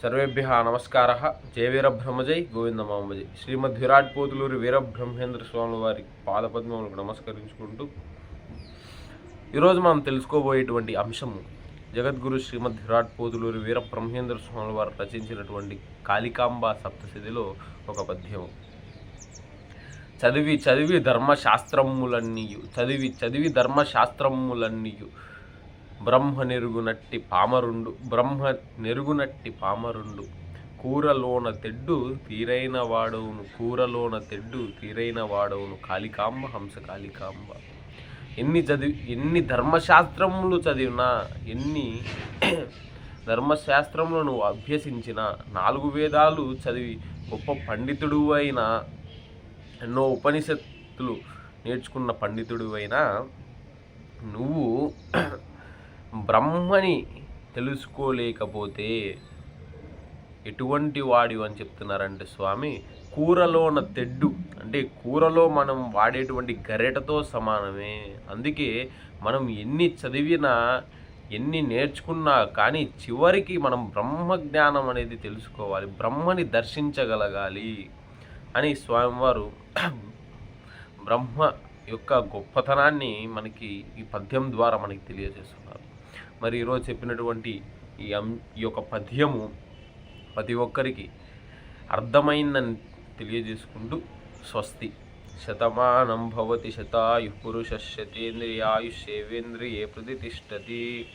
సర్వేభ్య నమస్కార. జయ వీరబ్రహ్మజై గోవిందమాంబజై శ్రీమద్ విరాట్ పోతులూరి వీరబ్రహ్మేంద్ర స్వామి వారి పాదపద్మములకు నమస్కరించుకుంటూ ఈరోజు మనం తెలుసుకోబోయేటువంటి అంశము జగద్గురు శ్రీమద్ విరాట్ పోతులూరి వీరబ్రహ్మేంద్ర స్వామి వారు రచించినటువంటి కాళికాంబ సప్తశతిలో ఒక పద్యము. చదివి చదివి ధర్మశాస్త్రములన్నీయు చదివి చదివి ధర్మశాస్త్రములన్నీయు బ్రహ్మ నెరుగునట్టి పామరుండు బ్రహ్మ నెరుగునట్టి పామరుండు. కూరలోన తెడ్డు తీరైన వాడవును కూరలోన తెడ్డు తీరైన వాడవును. కాళికాంబ హంస కాళికాంబ. ఎన్ని చదివి ఎన్ని ధర్మశాస్త్రములు చదివినా ఎన్ని ధర్మశాస్త్రములను నువ్వు అభ్యసించిన నాలుగు వేదాలు చదివి గొప్ప పండితుడు అయిన ఎన్నో ఉపనిషత్తులు నేర్చుకున్న పండితుడు అయినా నువ్వు బ్రహ్మని తెలుసుకోలేకపోతే ఎటువంటి వాడి అని చెప్తున్నారంటే స్వామి కూరలోన తెడ్డు. అంటే కూరలో మనం వాడేటువంటి గరెటతో సమానమే. అందుకే మనం ఎన్ని చదివినా ఎన్ని నేర్చుకున్నా కానీ చివరికి మనం బ్రహ్మ జ్ఞానం అనేది తెలుసుకోవాలి. బ్రహ్మని దర్శించగలగాలి అని స్వామివారు బ్రహ్మ యొక్క గొప్పతనాన్ని మనకి ఈ పద్యం ద్వారా మనకి తెలియజేస్తున్నారు. మరి ఈరోజు చెప్పినటువంటి ఈ అం ఈ యొక్క పద్యము ప్రతి ఒక్కరికి అర్థమైందని తెలియజేసుకుంటూ స్వస్తి. శతమానం భవతి శతాయు పురుష శతేంద్రియాయుషేవేంద్రియే ప్రతిష్టతి.